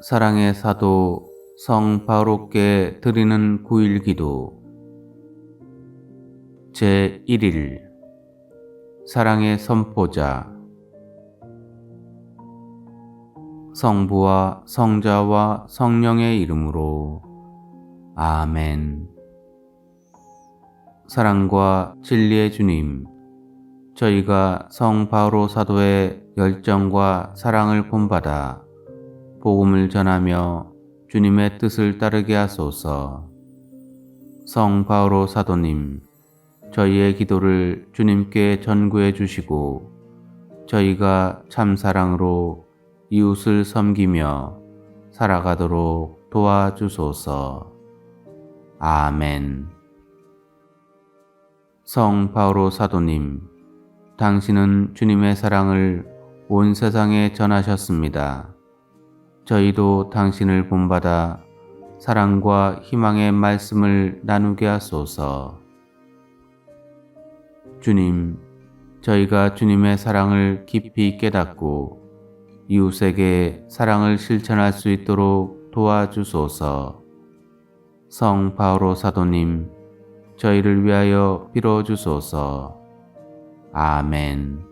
사랑의 사도 성 바오로께 드리는 9일 기도. 제 1일. 사랑의 선포자. 성부와 성자와 성령의 이름으로. 아멘. 사랑과 진리의 주님 저희가 성 바오로 사도의 열정과 사랑을 본받아 복음을 전하며 주님의 뜻을 따르게 하소서. 성 바오로 사도님, 저희의 기도를 주님께 전구해 주시고 저희가 참 사랑으로 이웃을 섬기며 살아가도록 도와주소서. 아멘. 성 바오로 사도님, 당신은 주님의 사랑을 온 세상에 전하셨습니다. 저희도 당신을 본받아 사랑과 희망의 말씀을 나누게 하소서. 주님, 저희가 주님의 사랑을 깊이 깨닫고 이웃에게 사랑을 실천할 수 있도록 도와주소서. 성 바오로 사도님, 저희를 위하여 빌어주소서. 아멘.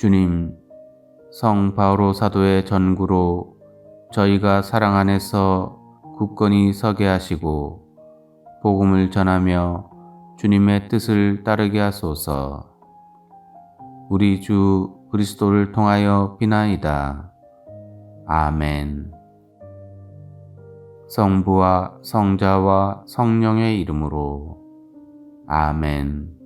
주님, 성 바오로 사도의 전구로 저희가 사랑 안에서 굳건히 서게 하시고 복음을 전하며 주님의 뜻을 따르게 하소서. 우리 주 그리스도를 통하여 비나이다. 아멘. 성부와 성자와 성령의 이름으로 아멘.